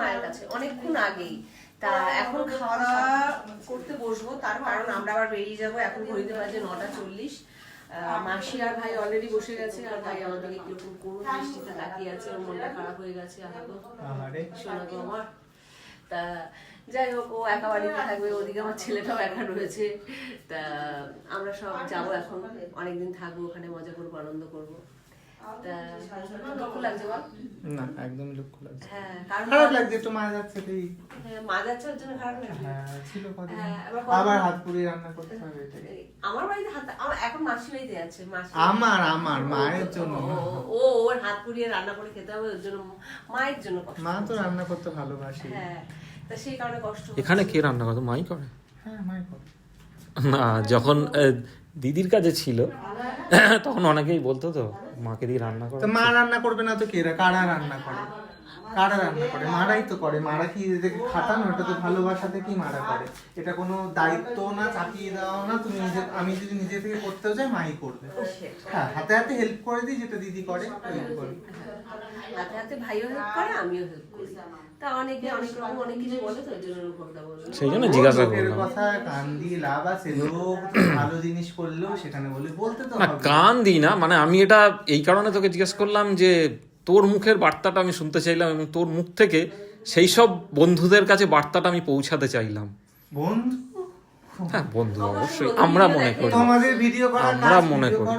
মায়ের কাছে। অনেকক্ষণ আগেই। তা এখন খাওয়া দাওয়া করতে বসবো। তার কারণ আমরা আবার বেরিয়ে যাব এখন ঘড়িতে বাজে নটা চল্লিশ। মাসি আর ভাই অলরেডি বসে গেছে আর ভাই আমাদেরকে কীরকম কোনো দৃষ্টিতে তাকিয়ে আছে ওর মনটা খারাপ হয়ে গেছে শোনা গো আমার তা যাই হোক ও একা বাড়িতে থাকবে ওদিকে আমার ছেলেটাও একা রয়েছে। তা আমরা সব যাব এখন অনেকদিন থাকব ওখানে মজা করব আনন্দ করব। তা লাগছে বল? না একদম দুঃখ লাগছে। হ্যাঁ খারাপ লাগছে একটু মারা যাচ্ছে তো এই যাচ্ছে ওর জন্য খারাপ লাগছে। হ্যাঁ ছিল আবার হাত পুড়িয়ে রান্না করতে হবে এটাই। আমার বাড়িতে হাত আমার এখন মাসি বাড়িতে আছে মাসি আমার আমার মায়ের জন্য। ও- ওর হাত পুড়িয়ে রান্না করে খেতে হবে ওর জন্য মায়ের জন্য কষ্ট মা তো রান্না করতে ভালোবাসে। হ্যাঁ তা সেই কারণে কষ্ট এখানে কে রান্না করে? মাই করে? হ্যাঁ মাই করে। না যখন আহ, দিদির কাছে ছিল তখন অনেকেই বলতো তো, মাকে দিয়ে রান্না করে। মা রান্না করবে না তো কে? রা- কারা রান্না করে? কারা রান্না করে? মারাই তো করে। মারা কি এদেরকে খাটানো? এটা তো ভালোবাসা থেকেই মারা করে। এটা কোনো দায়িত্ব না চাপিয়ে দেওয়া না। তুমি নিজে আমি যদি নিজে থেকে করতেও যাই মাই করবে। হ্যাঁ হাতে হাতে হেল্প করে দিই যেটা দিদি করে ওই করি। হাতে হাতে ভাইও হেল্প করে আমিও হেল্প করি। তা অনেকে অনেক রকম অনেক কিছু বলে তো ওই জন্য রূপকদা বলে। সেই জন্য জিজ্ঞাসা করলাম। কথা কান দিয়ে লাভ আছে। লোক ভালো জিনিস করলেও সেখানে বলে বলতে তো না কান দিই না। মানে আমি এটা এই কারণে তোকে জিজ্ঞেস করলাম যে তোর মুখের বার্তাটা আমি শুনতে চাইলাম এবং তোর মুখ থেকে সেই সব বন্ধুদের কাছে বার্তাটা আমি পৌঁছাতে চাইলাম। বন্ধু? হ্যাঁ বন্ধু অবশ্যই। আমরা মনে করি। তোমাদের ভিডিও করার আমরা মনে করি।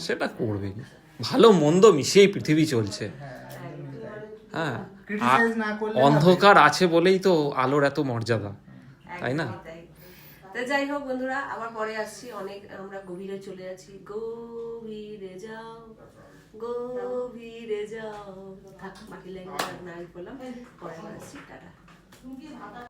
সেটা করবে ভালো মন্দ মিশিয়েই পৃথিবী চলছে। হ্যাঁ। হ্যাঁ অন্ধকার আছে বলেই তো আলোর এত মর্যাদা তাই না? যাই হোক বন্ধুরা আবার পরে আসছি। অনেক আমরা গভীরে চলে যাচ্ছি গভীরে যাও থাক বাকি লাইন না করলাম পরে আসছি টাটা